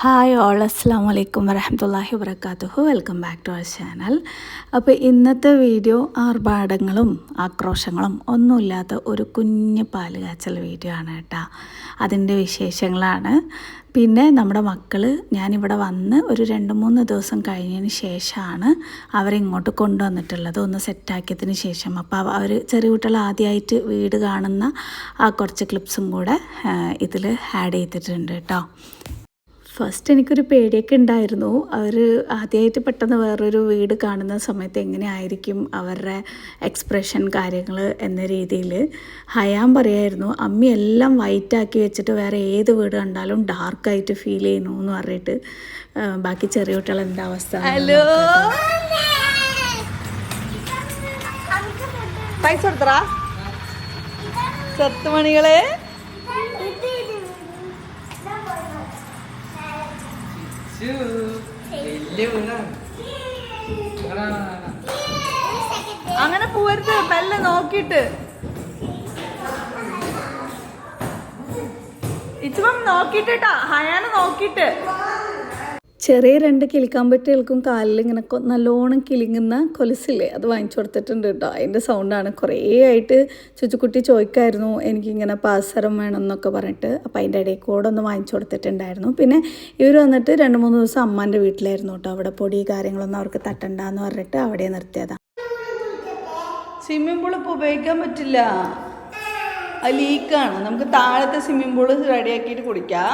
Hi all അസ്സാം വലൈക്കും വരഹമുല്ലാഹി വബർക്കാത്തുഹു welcome back to our channel. അപ്പോൾ ഇന്നത്തെ വീഡിയോ ആർഭാടങ്ങളും ആക്രോശങ്ങളും ഒന്നുമില്ലാത്ത ഒരു കുഞ്ഞ് പാൽ കാച്ചൽ വീഡിയോ ആണ് കേട്ടോ. അതിന്റെ വിശേഷങ്ങളാണ്. പിന്നെ നമ്മുടെ മക്കൾ ഞാനിവിടെ വന്ന് ഒരു രണ്ട് മൂന്ന് ദിവസം കഴിഞ്ഞതിന് ശേഷമാണ് അവരിങ്ങോട്ട് കൊണ്ടുവന്നിട്ടുള്ളത്. ഒന്ന് സെറ്റാക്കിയതിന് ശേഷം. അപ്പോൾ അവർ ചെറിയ കുട്ടികൾ ആദ്യമായിട്ട് വീട് കാണുന്ന ആ കുറച്ച് ക്ലിപ്സും കൂടെ ഇതിൽ ആഡ് ചെയ്തിട്ടുണ്ട് കേട്ടോ. ഫസ്റ്റ് എനിക്കൊരു പേടിയൊക്കെ ഉണ്ടായിരുന്നു. അവർ ആദ്യമായിട്ട് പെട്ടെന്ന് വേറൊരു വീട് കാണുന്ന സമയത്ത് എങ്ങനെയായിരിക്കും അവരുടെ എക്സ്പ്രഷൻ കാര്യങ്ങൾ എന്ന രീതിയിൽ ഹയാൻ പറയായിരുന്നു അമ്മി എല്ലാം വൈറ്റാക്കി വെച്ചിട്ട് വേറെ ഏത് വീട് കണ്ടാലും ഡാർക്കായിട്ട് ഫീൽ ചെയ്യുന്നു എന്ന് പറഞ്ഞിട്ട്. ബാക്കി ചെറിയ കുട്ടികൾ എന്താ അവസ്ഥ? ഹലോ പൈസ കൊടുത്തറാ സത്ത് അങ്ങനെ പോവരുത് മെല്ലെ നോക്കിട്ട് ഇച്ചുമ്പം നോക്കിട്ടാ ഹയാന നോക്കിട്ട് ചെറിയ രണ്ട് കിളിക്കാൻ പറ്റിയ കേൾക്കും കാലിൽ ഇങ്ങനെ നല്ലോണം കിളിങ്ങുന്ന കൊലുസില്ലേ അത് വാങ്ങിച്ചു കൊടുത്തിട്ടുണ്ട് കേട്ടോ. അതിന്റെ സൗണ്ടാണ് കുറേ ആയിട്ട് ചുച്ചുക്കുട്ടി ചോദിക്കായിരുന്നു എനിക്കിങ്ങനെ പാസരം വേണം എന്നൊക്കെ പറഞ്ഞിട്ട്. അപ്പോൾ അതിന്റെ ഇടയിൽ കൂടെ ഒന്ന് വാങ്ങിച്ചു കൊടുത്തിട്ടുണ്ടായിരുന്നു. പിന്നെ ഇവർ വന്നിട്ട് രണ്ട് മൂന്ന് ദിവസം അമ്മാന്റെ വീട്ടിലായിരുന്നു കേട്ടോ. അവിടെ പൊടി കാര്യങ്ങളൊന്നും അവർക്ക് തട്ടണ്ടെന്ന് പറഞ്ഞിട്ട് അവിടെ നിർത്തിയതാണ് സ്വിമ്മിംഗ് പൂൾ ഇപ്പോൾ ഉപയോഗിക്കാൻ പറ്റില്ല. ലീക്കാണ് നമുക്ക് താഴത്തെ സ്വിമ്മിംഗ് പൂൾ റെഡിയാക്കിയിട്ട് കുടിക്കാം.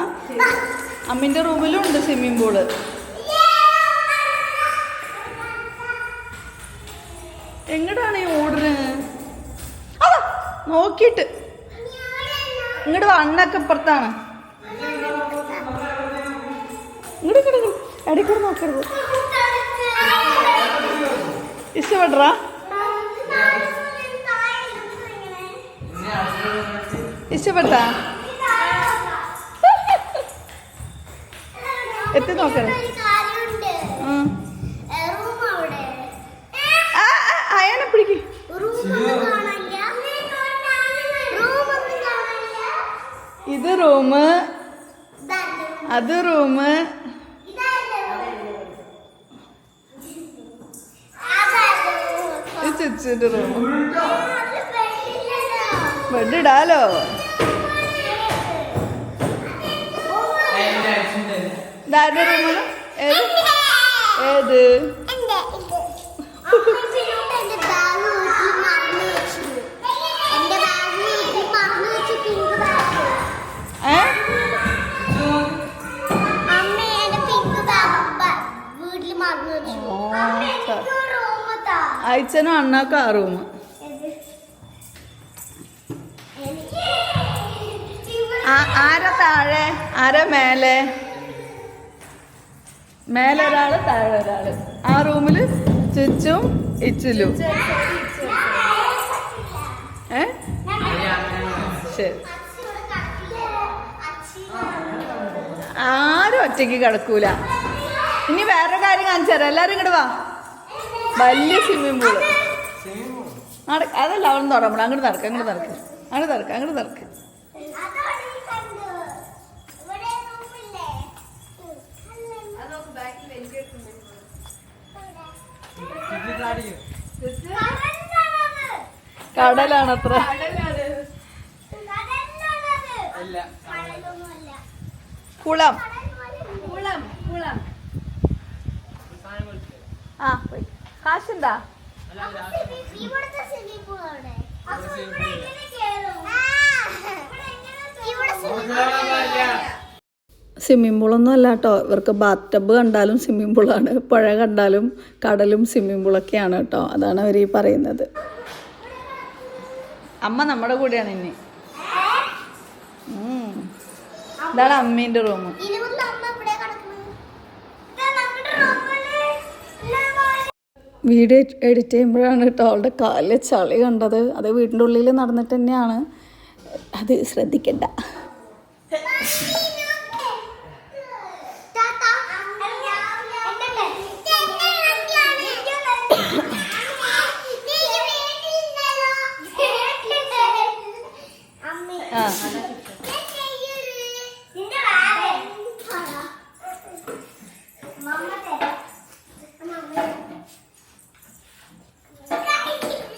അമ്മിന്റെ റൂമിലും ഉണ്ട് സ്വിമ്മിംഗ് പൂൾ. എങ്ങടാണ് ഈ ഓടുന്നത് അതാ നോക്കിയിട്ട്. ഇങ്ങോട്ട് വണ്ണൊക്കെ ഇപ്പുറത്താണ് ഇങ്ങോട്ട് ഇങ്ങോട്ട് ഇടയ്ക്കൂടെ നോക്കരുത് ഇഷ്ടപ്പെടറാ ഇഷ്ടപ്പെട്ടാ? എത്തി നോക്കണേ അയാളെ പിടിക്ക്. ഇത് റൂമ് അത് റൂമ് ഇത് റൂമ് റൂം. ബെഡ് ഇടാലോ? ഇതാരുടെ റൂമാണ് ഏത്? അയച്ചനും അണ്ണാക്കും ആ റൂം ആരാ താഴെ? ആരാ മേലെ? മേലെ ഒരാൾ താഴെ ഒരാൾ ആ റൂമിൽ ചുച്ചും ഇച്ചിലും. ആരും ഒറ്റയ്ക്ക് കിടക്കൂല. ഇനി വേറൊരു കാര്യം കാണിച്ചു തരാം. എല്ലാരും ഇങ്ങോട്ട് വാ. വലിയ സ്വിമ്മിംഗ് പൂൾ അതല്ല അവിടെ തുടങ്ങണം അങ്ങോട്ട് നടക്കാം അങ്ങോട്ട് നടക്കാം. അങ്ങോട്ട് നടക്കാം അങ്ങോട്ട് നടക്ക. കടലാണ്. അത്ര കുളം. ആ പോയി. കാശുണ്ടാ? ഇവിടെ സ്വിമ്മിംഗ് പൂളൊന്നും അല്ല കേട്ടോ ഇവർക്ക് ബാത്ത് ടബ് കണ്ടാലും സ്വിമ്മിംഗ് പൂളാണ് പുഴ കണ്ടാലും കടലും സ്വിമ്മിംഗ് പൂളൊക്കെയാണ് കേട്ടോ അതാണ് അവർ ഈ പറയുന്നത്. അമ്മ നമ്മുടെ കൂടെയാണ് ഇനി. ഇതാണ് അമ്മീന്റെ റൂം വീഡിയോ എഡിറ്റ് ചെയ്യുമ്പോഴാണ് കേട്ടോ അവളുടെ കാലിലെ ചളി കണ്ടത്. അത് വീടിന്റെ ഉള്ളിൽ നടന്നിട്ട് തന്നെയാണ്. അത് ശ്രദ്ധിക്കണ്ട.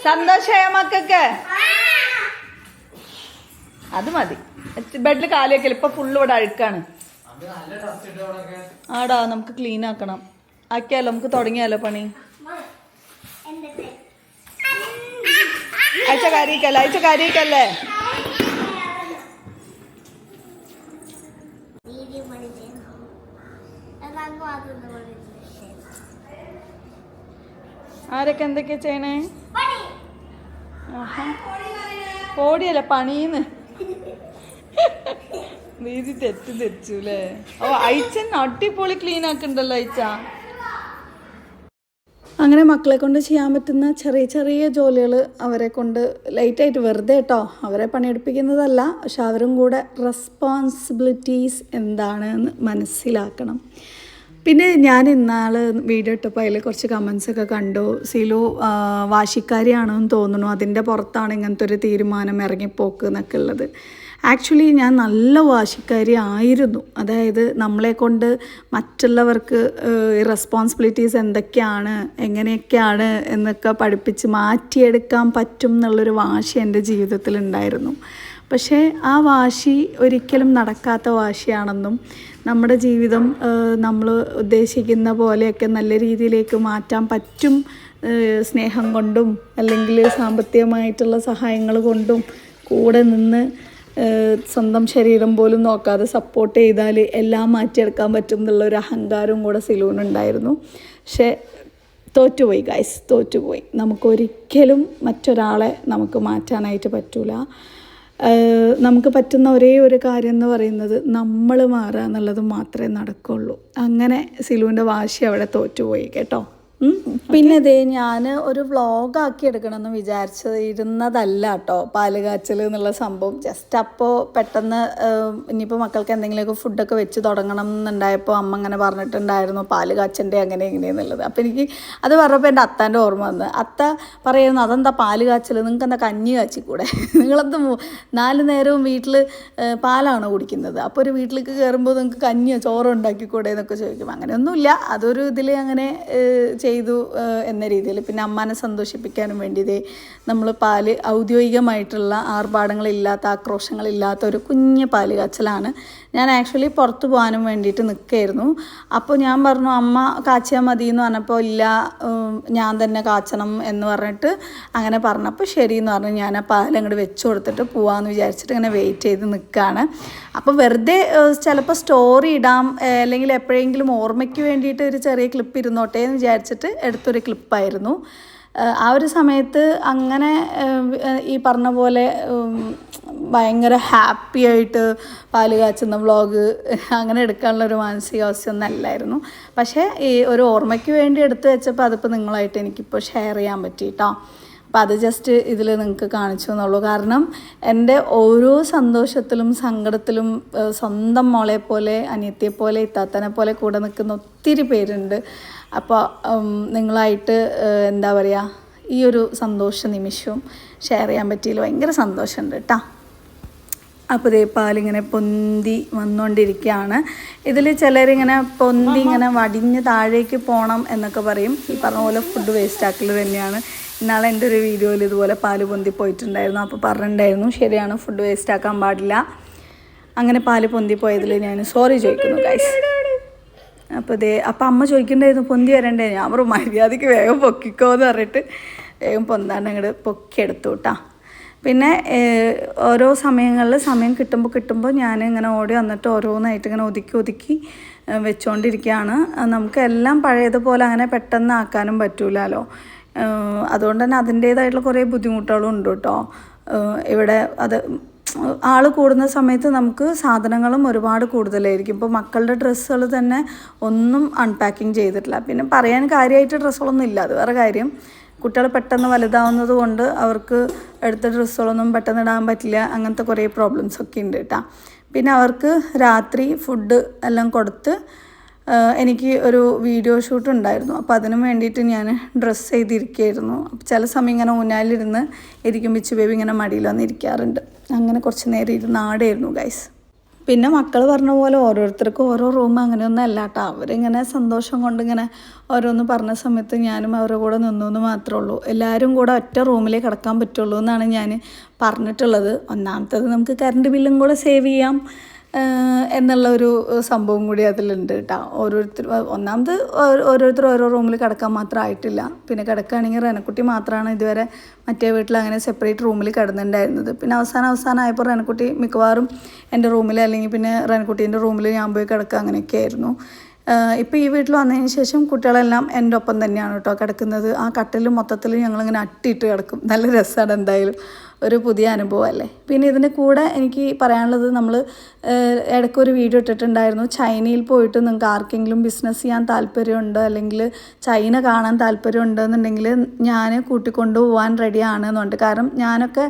സന്തോഷമായ മക്കൾക്ക് അത് മതി. ബെഡിൽ കാലിയൊക്കെ ഇപ്പൊ ഫുള്ള് ഇവിടെ അഴുക്കാണ്. ആടാ നമുക്ക് ക്ലീൻ ആക്കണം. ആക്കിയാലോ? നമുക്ക് തുടങ്ങിയാലോ പണി? അയച്ച കാര്യല്ലേ അയച്ച കാര്യല്ലേ ആരൊക്കെ എന്തൊക്കെയാ ചെയ്യണേ. ഓടിയല്ല പണീന്ന്. നീതി തെറ്റ് തെറ്റു അല്ലേ ഓ അയച്ച അടിപൊളി ക്ലീൻ ആക്കണ്ടല്ലോ അയച്ച. അങ്ങനെ മക്കളെ കൊണ്ട് ചെയ്യാൻ പറ്റുന്ന ചെറിയ ചെറിയ ജോലികൾ അവരെ കൊണ്ട് ലൈറ്റായിട്ട് വെറുതെ കേട്ടോ അവരെ പണിയെടുപ്പിക്കുന്നതല്ല. പക്ഷെ അവരും കൂടെ റെസ്പോൺസിബിലിറ്റീസ് എന്താണെന്ന് മനസ്സിലാക്കണം. പിന്നെ ഞാൻ ഇന്നാൾ വീഡിയോ ഇട്ടപ്പോൾ അതിൽ കുറച്ച് കമൻസ് ഒക്കെ കണ്ടു. സിലു വാശിക്കാരിയാണെന്ന് തോന്നുന്നു. അതിന്റെ പുറത്താണ് ഇങ്ങനത്തെ ഒരു തീരുമാനം ഇറങ്ങിപ്പോക്ക് എന്നൊക്കെ ഉള്ളത്. ആക്ച്വലി ഞാൻ നല്ല വാശിക്കാരി ആയിരുന്നു. അതായത് നമ്മളെ കൊണ്ട് മറ്റുള്ളവർക്ക് റെസ്പോൺസിബിലിറ്റീസ് എന്തൊക്കെയാണ് എങ്ങനെയൊക്കെയാണ് എന്നൊക്കെ പഠിപ്പിച്ച് മാറ്റിയെടുക്കാൻ പറ്റും എന്നുള്ളൊരു വാശി എന്റെ ജീവിതത്തിൽ ഉണ്ടായിരുന്നു പക്ഷേ ആ വാശി ഒരിക്കലും നടക്കാത്ത വാശിയാണെന്നും നമ്മുടെ ജീവിതം നമ്മൾ ഉദ്ദേശിക്കുന്ന പോലെയൊക്കെ നല്ല രീതിയിലേക്ക് മാറ്റാൻ പറ്റും സ്നേഹം കൊണ്ടും അല്ലെങ്കിൽ സാമ്പത്തികമായിട്ടുള്ള സഹായങ്ങൾ കൊണ്ടും കൂടെ നിന്ന് സ്വന്തം ശരീരം പോലും നോക്കാതെ സപ്പോർട്ട് ചെയ്താൽ എല്ലാം മാറ്റിയെടുക്കാൻ പറ്റും എന്നുള്ള ഒരു അഹങ്കാരവും കൂടെ സിലൂണുണ്ടായിരുന്നു പക്ഷേ തോറ്റുപോയി ഗൈസ് തോറ്റുപോയി. നമുക്കൊരിക്കലും മറ്റൊരാളെ നമുക്ക് മാറ്റാനായിട്ട് പറ്റൂല. നമുക്ക് പറ്റുന്ന ഒരേ ഒരു കാര്യം എന്ന് പറയുന്നത് നമ്മൾ മാറുക എന്നുള്ളത് മാത്രമേ നടക്കുള്ളൂ അങ്ങനെ സിലുവിന്റെ വാശി അവിടെ തോറ്റുപോയി കേട്ടോ. പിന്നെ ഇതേ ഞാൻ ഒരു വ്ളോഗാക്കി എടുക്കണമെന്ന് വിചാരിച്ചിരുന്നതല്ല കേട്ടോ പാൽ കാച്ചൽ എന്നുള്ള സംഭവം. ജസ്റ്റ് അപ്പോൾ പെട്ടെന്ന് ഇനിയിപ്പോൾ മക്കൾക്ക് എന്തെങ്കിലുമൊക്കെ ഫുഡൊക്കെ വെച്ച് തുടങ്ങണം എന്നുണ്ടായപ്പോൾ അമ്മ അങ്ങനെ പറഞ്ഞിട്ടുണ്ടായിരുന്നു പാൽ കാച്ചണ്ടേ അങ്ങനെ എങ്ങനെയെന്നുള്ളത് അപ്പോൾ എനിക്ക് അത് പറഞ്ഞപ്പോൾ എന്റെ അത്താന്റെ ഓർമ്മ വന്ന് അത്ത പറയുന്നു അതെന്താ പാൽ കാച്ചൽ നിങ്ങൾക്ക് എന്താ കഞ്ഞി കാച്ചിക്കൂടെ? നിങ്ങളെന്ത് മു- നാല് നേരവും വീട്ടിൽ പാലാണോ കുടിക്കുന്നത്? അപ്പോൾ ഒരു വീട്ടിലേക്ക് കയറുമ്പോൾ നിങ്ങൾക്ക് കഞ്ഞിയോ ചോറോ ഉണ്ടാക്കിക്കൂടെ എന്നൊക്കെ ചോദിക്കും. അങ്ങനെയൊന്നുമില്ല. അതൊരു ഇതിൽ അങ്ങനെ ചെയ്തു എന്ന രീതിയിൽ. പിന്നെ അമ്മാനെ സന്തോഷിപ്പിക്കാനും വേണ്ടി ഇതേ നമ്മൾ പാൽ ഔദ്യോഗികമായിട്ടുള്ള ആർഭാടങ്ങളില്ലാത്ത ആക്രോശങ്ങളില്ലാത്ത ഒരു കുഞ്ഞ് പാൽ കാച്ചലാണ് ഞാൻ ആക്ച്വലി പുറത്ത് പോകാനും വേണ്ടിയിട്ട് നിൽക്കുകയായിരുന്നു അപ്പോൾ ഞാൻ പറഞ്ഞു അമ്മ കാച്ചിയാൽ മതി എന്ന് പറഞ്ഞപ്പോൾ ഇല്ല ഞാൻ തന്നെ കാച്ചണം എന്ന് പറഞ്ഞിട്ട് അങ്ങനെ പറഞ്ഞപ്പോൾ ശരി എന്ന് പറഞ്ഞു ഞാൻ ആ പാൽ അങ്ങോട്ട് വെച്ച് കൊടുത്തിട്ട് പോകാമെന്ന് വിചാരിച്ചിട്ട് ഇങ്ങനെ വെയിറ്റ് ചെയ്ത് നിൽക്കുകയാണ് അപ്പോൾ വെറുതെ ചിലപ്പോൾ സ്റ്റോറി ഇടാം അല്ലെങ്കിൽ എപ്പോഴെങ്കിലും ഓർമ്മയ്ക്ക് വേണ്ടിയിട്ട് ഒരു ചെറിയ ക്ലിപ്പ് ഇരുന്നോട്ടെ എന്ന് വിചാരിച്ചിട്ട് എടുത്തൊരു ക്ലിപ്പായിരുന്നു ആ ഒരു സമയത്ത് അങ്ങനെ ഈ പറഞ്ഞ പോലെ ഭയങ്കര ഹാപ്പി ആയിട്ട് പാൽ കാച്ചുന്ന വ്ളോഗ് അങ്ങനെ എടുക്കാനുള്ള ഒരു മാനസികാവസ്ഥയൊന്നും അല്ലായിരുന്നു. പക്ഷേ ഈ ഒരു ഓർമ്മയ്ക്ക് വേണ്ടി എടുത്തു വെച്ചപ്പോൾ അതിപ്പോൾ നിങ്ങളായിട്ട് എനിക്കിപ്പോൾ ഷെയർ ചെയ്യാൻ പറ്റി കേട്ടോ അപ്പോൾ അത് ജസ്റ്റ് ഇതിൽ നിങ്ങൾക്ക് കാണിച്ചു എന്നുള്ളൂ. കാരണം എന്റെ ഓരോ സന്തോഷത്തിലും സങ്കടത്തിലും സ്വന്തം മോളെ പോലെ അനിയത്തിയെ പോലെ ഇത്താത്തനെ പോലെ കൂടെ നിൽക്കുന്ന ഒത്തിരി പേരുണ്ട്. അപ്പോൾ നിങ്ങളായിട്ട് എന്താ പറയുക ഈ ഒരു സന്തോഷ നിമിഷവും ഷെയർ ചെയ്യാൻ പറ്റിയതിൽ ഭയങ്കര സന്തോഷമുണ്ട് കേട്ടോ അപ്പോൾ ദേ പാലിങ്ങനെ പൊന്തി വന്നുകൊണ്ടിരിക്കുകയാണ് ഇതിൽ ചിലരിങ്ങനെ പൊന്തി ഇങ്ങനെ വടിഞ്ഞ് താഴേക്ക് പോകണം എന്നൊക്കെ പറയും. ഈ പറഞ്ഞ പോലെ ഫുഡ് വേസ്റ്റ് ആക്കൽ തന്നെയാണ്. ഇന്നാളെ എന്റെ ഒരു വീഡിയോയിൽ ഇതുപോലെ പാൽ പൊന്തി പോയിട്ടുണ്ടായിരുന്നു. അപ്പോൾ പറഞ്ഞിട്ടുണ്ടായിരുന്നു ശരിയാണ് ഫുഡ് വേസ്റ്റ് ആക്കാൻ പാടില്ല. അങ്ങനെ പാൽ പൊന്തി പോയതിൽ ഞാൻ സോറി ചോദിക്കുന്നു ഗൈസ് അപ്പോൾ ഇതേ അപ്പോൾ അമ്മ ചോദിക്കണ്ടായിരുന്നു പൊന്തി വരണ്ടേ? ഞാൻ പറഞ്ഞു മര്യാദയ്ക്ക് വേഗം പൊക്കിക്കോ എന്ന് പറഞ്ഞിട്ട് വേഗം പൊന്താണ്ട് അങ്ങോട്ട് പൊക്കിയെടുത്തു കേട്ടോ പിന്നെ ഓരോ സമയങ്ങളിൽ സമയം കിട്ടുമ്പോൾ കിട്ടുമ്പോൾ ഞാൻ ഇങ്ങനെ ഓടി വന്നിട്ട് ഓരോന്നായിട്ട് ഇങ്ങനെ ഒതുക്കി ഒതുക്കി വെച്ചുകൊണ്ടിരിക്കുകയാണ് നമുക്ക് എല്ലാം പഴയതുപോലെ അങ്ങനെ പെട്ടെന്ന് ആക്കാനും പറ്റൂലല്ലോ അതുകൊണ്ട് തന്നെ അതിന്റേതായിട്ടുള്ള കുറേ ബുദ്ധിമുട്ടുകളും ഉണ്ട് കേട്ടോ. ഇവിടെ അത് ആൾ കൂടുന്ന സമയത്ത് നമുക്ക് സാധനങ്ങളും ഒരുപാട് കൂടുതലായിരിക്കും. ഇപ്പോൾ മക്കളുടെ ഡ്രസ്സുകൾ തന്നെ ഒന്നും അൺപാക്കിങ് ചെയ്തിട്ടില്ല. പിന്നെ പറയാൻ കാര്യമായിട്ട് ഡ്രസ്സുകളൊന്നും ഇല്ല. അത് വേറെ കാര്യം. കുട്ടികൾ പെട്ടെന്ന് വലുതാവുന്നത് കൊണ്ട് അവർക്ക് എടുത്ത ഡ്രസ്സുകളൊന്നും പെട്ടെന്ന് ഇടാൻ പറ്റില്ല അങ്ങനത്തെ കുറേ പ്രോബ്ലംസ് ഒക്കെ ഉണ്ട് കേട്ടോ പിന്നെ അവർക്ക് രാത്രി ഫുഡ് എല്ലാം കൊടുത്ത് എനിക്ക് ഒരു വീഡിയോ ഷൂട്ട് ഉണ്ടായിരുന്നു. അപ്പോൾ അതിനു വേണ്ടിയിട്ട് ഞാൻ ഡ്രസ്സ് ചെയ്തിരിക്കുകയായിരുന്നു. അപ്പോൾ ചില സമയം ഇങ്ങനെ ഊനാലിരുന്ന് ഇരിക്കും ബിച്ചു ബേബി ഇങ്ങനെ മടിയിൽ വന്നിരിക്കാറുണ്ട്. അങ്ങനെ കുറച്ച് നേരം ഇരുന്ന് ആടായിരുന്നു ഗൈസ് പിന്നെ മക്കൾ പറഞ്ഞ പോലെ ഓരോരുത്തർക്കും ഓരോ റൂം അങ്ങനെയൊന്നും അല്ല കേട്ടോ അവരിങ്ങനെ സന്തോഷം കൊണ്ട് ഇങ്ങനെ ഓരോന്ന് പറഞ്ഞ സമയത്ത് ഞാനും അവരുടെ കൂടെ നിന്നു എന്ന് മാത്രമേ ഉള്ളൂ. എല്ലാവരും കൂടെ ഒറ്റ റൂമിലേ കിടക്കാൻ പറ്റുള്ളൂ എന്നാണ് ഞാൻ പറഞ്ഞിട്ടുള്ളത്. ഒന്നാമത്തത് നമുക്ക് കറണ്ട് ബില്ലും കൂടെ സേവ് ചെയ്യാം. എന്നുള്ള ഒരു സംഭവം കൂടി അതിലുണ്ട് കേട്ടോ ഓരോരുത്തർ ഒന്നാമത് ഓരോരുത്തർ ഓരോ റൂമിൽ കിടക്കാൻ മാത്രം ആയിട്ടില്ല. പിന്നെ കിടക്കുകയാണെങ്കിൽ റനക്കുട്ടി മാത്രമാണ് ഇതുവരെ മറ്റേ വീട്ടിൽ അങ്ങനെ സെപ്പറേറ്റ് റൂമിൽ കിടന്നിട്ടുണ്ടായിരുന്നത്. പിന്നെ അവസാനം അവസാനമായപ്പോൾ റനക്കുട്ടി മിക്കവാറും എന്റെ റൂമിൽ അല്ലെങ്കിൽ പിന്നെ റനക്കുട്ടീന്റെ റൂമിൽ ഞാൻ പോയി കിടക്കുക അങ്ങനെയൊക്കെ ആയിരുന്നു. ഇപ്പോൾ ഈ വീട്ടിൽ വന്നതിന് ശേഷം കുട്ടികളെല്ലാം എന്റെ ഒപ്പം തന്നെയാണ് കേട്ടോ കിടക്കുന്നത്. ആ കട്ടിലും മൊത്തത്തിൽ ഞങ്ങളിങ്ങനെ അട്ടിയിട്ട് കിടക്കും. നല്ല രസമാണ് എന്തായാലും. ഒരു പുതിയ അനുഭവമല്ലേ? പിന്നെ ഇതിന്റെ കൂടെ എനിക്ക് പറയാനുള്ളത് നമ്മൾ ഇടയ്ക്ക് ഒരു വീഡിയോ ഇട്ടിട്ടുണ്ടായിരുന്നു. ചൈനയിൽ പോയിട്ട് നിങ്ങൾക്ക് ആർക്കെങ്കിലും ബിസിനസ് ചെയ്യാൻ താല്പര്യമുണ്ടോ? അല്ലെങ്കിൽ ചൈന കാണാൻ താല്പര്യമുണ്ട് എന്നുണ്ടെങ്കിൽ ഞാൻ കൂട്ടിക്കൊണ്ടു പോകാൻ റെഡിയാണ് എന്നുണ്ട് കാരണം ഞാനൊക്കെ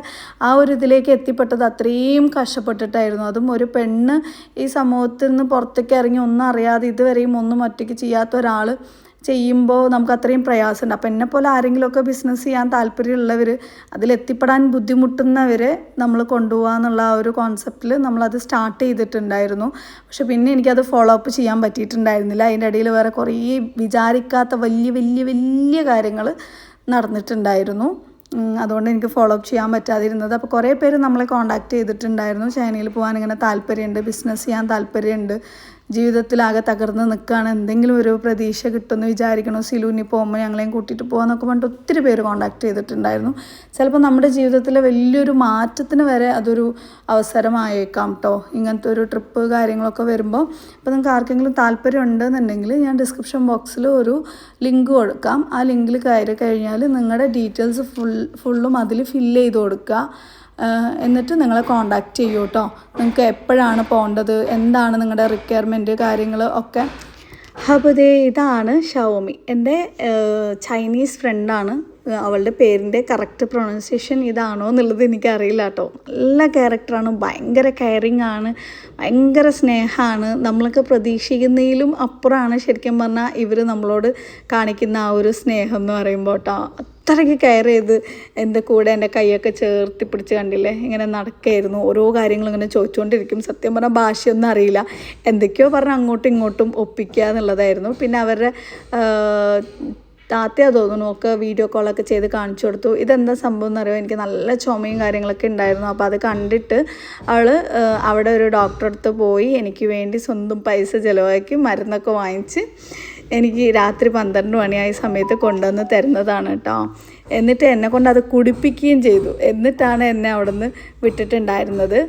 ആ ഒരു ഇതിലേക്ക് എത്തിപ്പെട്ടത് അത്രയും കഷ്ടപ്പെട്ടിട്ടായിരുന്നു. അതും ഒരു പെണ്ണ് ഈ സമൂഹത്തിൽ നിന്ന് പുറത്തേക്ക് ഇറങ്ങി ഒന്നും അറിയാതെ ഇതുവരെയും ഒന്നും ഒറ്റയ്ക്ക് ചെയ്യാത്ത ഒരാൾ ചെയ്യുമ്പോൾ നമുക്ക് അത്രയും പ്രയാസമുണ്ട്. അപ്പോൾ എന്നെ പോലെ ആരെങ്കിലുമൊക്കെ ബിസിനസ് ചെയ്യാൻ താല്പര്യമുള്ളവർ അതിലെത്തിപ്പെടാൻ ബുദ്ധിമുട്ടുന്നവരെ നമ്മൾ കൊണ്ടുപോകാമെന്നുള്ള ആ ഒരു കോൺസെപ്റ്റിൽ നമ്മളത് സ്റ്റാർട്ട് ചെയ്തിട്ടുണ്ടായിരുന്നു. പക്ഷെ പിന്നെ എനിക്കത് ഫോളോ അപ്പ് ചെയ്യാൻ പറ്റിയിട്ടുണ്ടായിരുന്നില്ല. അതിന്റെ ഇടയിൽ വേറെ കുറേ വിചാരിക്കാത്ത വലിയ വലിയ വലിയ കാര്യങ്ങൾ നടന്നിട്ടുണ്ടായിരുന്നു. അതുകൊണ്ട് എനിക്ക് ഫോളോ അപ്പ് ചെയ്യാൻ പറ്റാതിരുന്നത്. അപ്പോൾ കുറേ പേര് നമ്മളെ കോൺടാക്ട് ചെയ്തിട്ടുണ്ടായിരുന്നു. ചൈനയിൽ പോകാൻ ഇങ്ങനെ താല്പര്യമുണ്ട് ബിസിനസ് ചെയ്യാൻ താല്പര്യമുണ്ട്. ജീവിതത്തിലാകെ തകർന്ന് നിൽക്കുകയാണ് എന്തെങ്കിലും ഒരു പ്രതീക്ഷ കിട്ടുമെന്ന് വിചാരിക്കണം. സിലൂനി പോകുമ്പോൾ ഞങ്ങളെയും കൂട്ടിയിട്ട് പോകാമെന്നൊക്കെ പറഞ്ഞിട്ട് ഒത്തിരി പേര് കോണ്ടാക്ട് ചെയ്തിട്ടുണ്ടായിരുന്നു. ചിലപ്പോൾ നമ്മുടെ ജീവിതത്തിലെ വലിയൊരു മാറ്റത്തിന് വരെ അതൊരു അവസരമായേക്കാം കേട്ടോ ഇങ്ങനത്തെ ഒരു ട്രിപ്പ് കാര്യങ്ങളൊക്കെ വരുമ്പോൾ അപ്പോൾ നിങ്ങൾക്ക് ആർക്കെങ്കിലും താല്പര്യം ഉണ്ടെന്നുണ്ടെങ്കിൽ ഞാൻ ഡിസ്ക്രിപ്ഷൻ ബോക്സിൽ ഒരു ലിങ്ക് കൊടുക്കാം. ആ ലിങ്കിൽ കയറി കഴിഞ്ഞാൽ നിങ്ങളുടെ ഡീറ്റെയിൽസ് ഫുൾ ഫുള്ളും അതിൽ ഫില്ല് ചെയ്ത് കൊടുക്കുക. എന്നിട്ട് നിങ്ങളെ കോണ്ടാക്ട് ചെയ്യൂ കേട്ടോ നിങ്ങൾക്ക് എപ്പോഴാണ് പോകേണ്ടത് എന്താണ് നിങ്ങളുടെ റിക്വയർമെന്റ് കാര്യങ്ങൾ ഒക്കെ? അപ്പോൾ ഇതാണ് ഷവോമി എന്റെ ചൈനീസ് ഫ്രണ്ടാണ് അവളുടെ പേരിന്റെ കറക്റ്റ് പ്രൊണൗൺസിയേഷൻ ഇതാണോ എന്നുള്ളത് എനിക്കറിയില്ല കേട്ടോ. നല്ല ക്യാരക്ടറാണ് ഭയങ്കര കെയറിങ് ആണ് ഭയങ്കര സ്നേഹമാണ് നമ്മളൊക്കെ പ്രതീക്ഷിക്കുന്നതിലും അപ്പുറമാണ് ശരിക്കും പറഞ്ഞാൽ ഇവർ നമ്മളോട് കാണിക്കുന്ന ആ ഒരു സ്നേഹം എന്ന് പറയുമ്പോൾ കേട്ടോ. അത്രയ്ക്ക് കെയർ ചെയ്ത് എന്റെ കൂടെ എന്റെ കൈയൊക്കെ ചേർത്തി പിടിച്ച് കണ്ടില്ലേ ഇങ്ങനെ നടക്കായിരുന്നു. ഓരോ കാര്യങ്ങളും ഇങ്ങനെ ചോദിച്ചുകൊണ്ടിരിക്കും സത്യം പറഞ്ഞാൽ ഭാഷയൊന്നും അറിയില്ല. എന്തൊക്കെയോ പറഞ്ഞ് അങ്ങോട്ടും ഇങ്ങോട്ടും ഒപ്പിക്കുക എന്നുള്ളതായിരുന്നു. പിന്നെ അവരുടെ താത്തയാ തോന്നുന്നു ഒക്കെ വീഡിയോ കോളൊക്കെ ചെയ്ത് കാണിച്ചു കൊടുത്തു. ഇതെന്താ സംഭവം എന്ന് അറിയുമോ എനിക്ക് നല്ല ചുമയും കാര്യങ്ങളൊക്കെ ഉണ്ടായിരുന്നു. അപ്പോൾ അത് കണ്ടിട്ട് അവൾ അവിടെ ഒരു ഡോക്ടറെ അടുത്ത് പോയി എനിക്ക് വേണ്ടി സ്വന്തം പൈസ ചിലവാക്കി മരുന്നൊക്കെ വാങ്ങിച്ച് എനിക്ക് രാത്രി പന്ത്രണ്ട് മണിയായ സമയത്ത് കൊണ്ടുവന്ന് തരുന്നതാണ് കേട്ടോ. എന്നിട്ട് എന്നെ കൊണ്ട് അത് കുടിപ്പിക്കുകയും ചെയ്തു. എന്നിട്ടാണ് എന്നെ അവിടെ നിന്ന് വിട്ടിട്ടുണ്ടായിരുന്നത്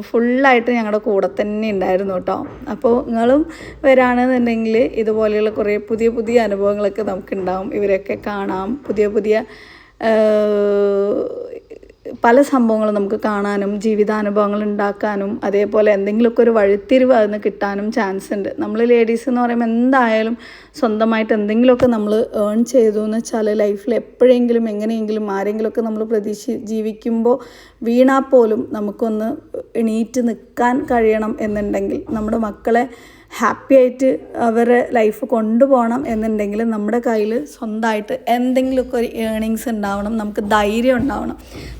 ഫുള്ളായിട്ട് ഞങ്ങളുടെ കൂടെ തന്നെ ഉണ്ടായിരുന്നു കേട്ടോ അപ്പോൾ നിങ്ങളും വരാണെന്നുണ്ടെങ്കിൽ ഇതുപോലെയുള്ള കുറേ പുതിയ പുതിയ അനുഭവങ്ങളൊക്കെ നമുക്കുണ്ടാവും. ഇവരൊക്കെ കാണാം. പുതിയ പുതിയ പല സംഭവങ്ങളും നമുക്ക് കാണാനും ജീവിതാനുഭവങ്ങൾ ഉണ്ടാക്കാനും അതേപോലെ എന്തെങ്കിലുമൊക്കെ ഒരു വഴിത്തിരിവ് അതിന് കിട്ടാനും ചാൻസ് ഉണ്ട്. നമ്മൾ ലേഡീസ് എന്ന് പറയുമ്പോൾ എന്തായാലും സ്വന്തമായിട്ട് എന്തെങ്കിലുമൊക്കെ നമ്മൾ ഏൺ ചെയ്തു എന്ന് വെച്ചാൽ ലൈഫിൽ എപ്പോഴെങ്കിലും എങ്ങനെയെങ്കിലും ആരെങ്കിലുമൊക്കെ നമ്മൾ പ്രതീക്ഷ ജീവിക്കുമ്പോൾ വീണാൽ പോലും നമുക്കൊന്ന് എണീറ്റ് നിൽക്കാൻ കഴിയണം എന്നുണ്ടെങ്കിൽ നമ്മുടെ മക്കളെ ഹാപ്പി ആയിട്ട് അവരെ ലൈഫ് കൊണ്ടുപോകണം എന്നുണ്ടെങ്കിൽ നമ്മുടെ കയ്യിൽ സ്വന്തമായിട്ട് എന്തെങ്കിലുമൊക്കെ ഒരു ഏണിങ്സ് ഉണ്ടാവണം നമുക്ക് ധൈര്യം ഉണ്ടാവണം.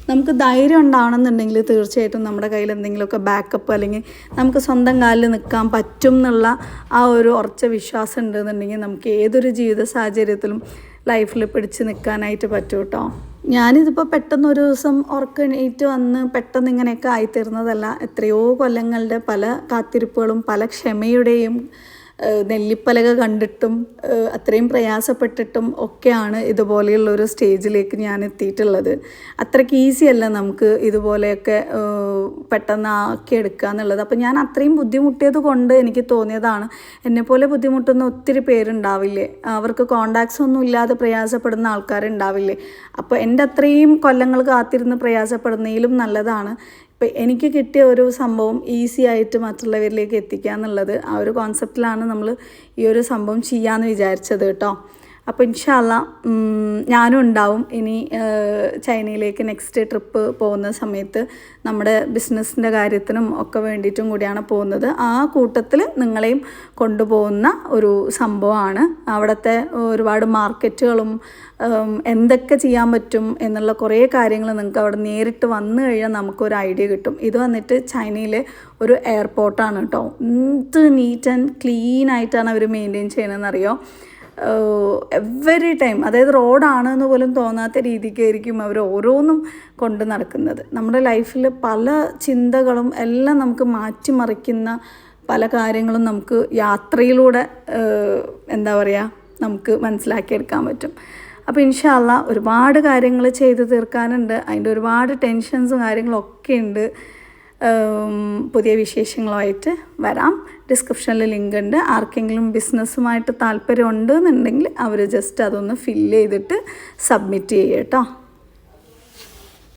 നമുക്ക് ധൈര്യം ഉണ്ടാവണം എന്നുണ്ടെങ്കിൽ തീർച്ചയായിട്ടും നമ്മുടെ കയ്യിൽ എന്തെങ്കിലുമൊക്കെ ബാക്കപ്പ് അല്ലെങ്കിൽ നമുക്ക് സ്വന്തം കാലിൽ നിൽക്കാൻ പറ്റും എന്നുള്ള ആ ഒരു ഉറച്ച വിശ്വാസം ഉണ്ടെന്നുണ്ടെങ്കിൽ നമുക്ക് ഏതൊരു ജീവിത സാഹചര്യത്തിലും ലൈഫിൽ പിടിച്ച് നിൽക്കാനായിട്ട് പറ്റും കേട്ടോ ഞാനിതിപ്പോൾ പെട്ടെന്ന് ഒരു ദിവസം ഉറക്കണീറ്റ് വന്ന് പെട്ടെന്ന് ഇങ്ങനെയൊക്കെ ആയിത്തീർന്നതല്ല. എത്രയോ കൊല്ലങ്ങളുടെ പല കാത്തിരിപ്പുകളും പല ക്ഷമയുടെയും നെല്ലിപ്പലക കണ്ടിട്ടും അത്രയും പ്രയാസപ്പെട്ടിട്ടും ഒക്കെയാണ് ഇതുപോലെയുള്ള ഒരു സ്റ്റേജിലേക്ക് ഞാൻ എത്തിയിട്ടുള്ളത് അത്രയ്ക്ക് ഈസി അല്ല നമുക്ക് ഇതുപോലെയൊക്കെ പെട്ടെന്ന് ആക്കിയെടുക്കുക എന്നുള്ളത്. അപ്പോൾ ഞാൻ അത്രയും ബുദ്ധിമുട്ടിയത് കൊണ്ട് എനിക്ക് തോന്നിയതാണ് എന്നെപ്പോലെ ബുദ്ധിമുട്ടുന്ന ഒത്തിരി പേരുണ്ടാവില്ലേ? അവർക്ക് കോണ്ടാക്ട്സ് ഒന്നും ഇല്ലാതെ പ്രയാസപ്പെടുന്ന ആൾക്കാരുണ്ടാവില്ലേ? അപ്പോൾ എന്റെ അത്രയും കൊല്ലങ്ങൾ കാത്തിരുന്ന് പ്രയാസപ്പെടുന്നതിലും നല്ലതാണ്. ഇപ്പം എനിക്ക് കിട്ടിയ ഒരു സംഭവം ഈസി ആയിട്ട് മറ്റുള്ളവരിലേക്ക് എത്തിക്കുക എന്നുള്ളത് ആ ഒരു കോൺസെപ്റ്റിലാണ് നമ്മൾ ഈ ഒരു സംഭവം ചെയ്യാമെന്ന് വിചാരിച്ചത് കേട്ടോ. അപ്പോൾ ഇൻഷാല്ല ഞാനും ഉണ്ടാവും. ഇനി ചൈനയിലേക്ക് നെക്സ്റ്റ് ട്രിപ്പ് പോകുന്ന സമയത്ത് നമ്മുടെ ബിസിനസ്സിന്റെ കാര്യത്തിനും ഒക്കെ വേണ്ടിയിട്ടും കൂടിയാണ് പോകുന്നത്. ആ കൂട്ടത്തിൽ നിങ്ങളെയും കൊണ്ടുപോകുന്ന ഒരു സംഭവമാണ്. അവിടുത്തെ ഒരുപാട് മാർക്കറ്റുകളും എന്തൊക്കെ ചെയ്യാൻ പറ്റും എന്നുള്ള കുറേ കാര്യങ്ങൾ നിങ്ങൾക്ക് അവിടെ നേരിട്ട് വന്നു കഴിഞ്ഞാൽ നമുക്കൊരു ഐഡിയ കിട്ടും. ഇത് വന്നിട്ട് ചൈനയിലെ ഒരു എയർപോർട്ടാണ് കേട്ടോ എന്ത് നീറ്റ് ആൻഡ് ക്ലീൻ ആയിട്ടാണ് അവർ മെയിന്റെയിൻ ചെയ്യണമെന്നറിയോ എവറി ടൈം അതായത് റോഡാണെന്ന് പോലും തോന്നാത്ത രീതിക്കായിരിക്കും അവർ ഓരോന്നും കൊണ്ട് നടക്കുന്നത്. നമ്മുടെ ലൈഫിൽ പല ചിന്തകളും എല്ലാം നമുക്ക് മാറ്റിമറിക്കുന്ന പല കാര്യങ്ങളും നമുക്ക് യാത്രയിലൂടെ എന്താ പറയുക നമുക്ക് മനസ്സിലാക്കിയെടുക്കാൻ പറ്റും. അപ്പോൾ ഇൻഷാല്ല ഒരുപാട് കാര്യങ്ങൾ ചെയ്ത് തീർക്കാനുണ്ട്. അതിന്റെ ഒരുപാട് ടെൻഷൻസും കാര്യങ്ങളൊക്കെ ഉണ്ട് പുതിയ വിശേഷങ്ങളുമായിട്ട് വരാം. ഡിസ്ക്രിപ്ഷനിൽ ലിങ്ക് ഉണ്ട് ആർക്കെങ്കിലും ബിസിനസ്സുമായിട്ട് താല്പര്യം ഉണ്ട് എന്നുണ്ടെങ്കിൽ അവർ ജസ്റ്റ് അതൊന്ന് ഫില്ല് ചെയ്തിട്ട് സബ്മിറ്റ് ചെയ്യുക കേട്ടോ.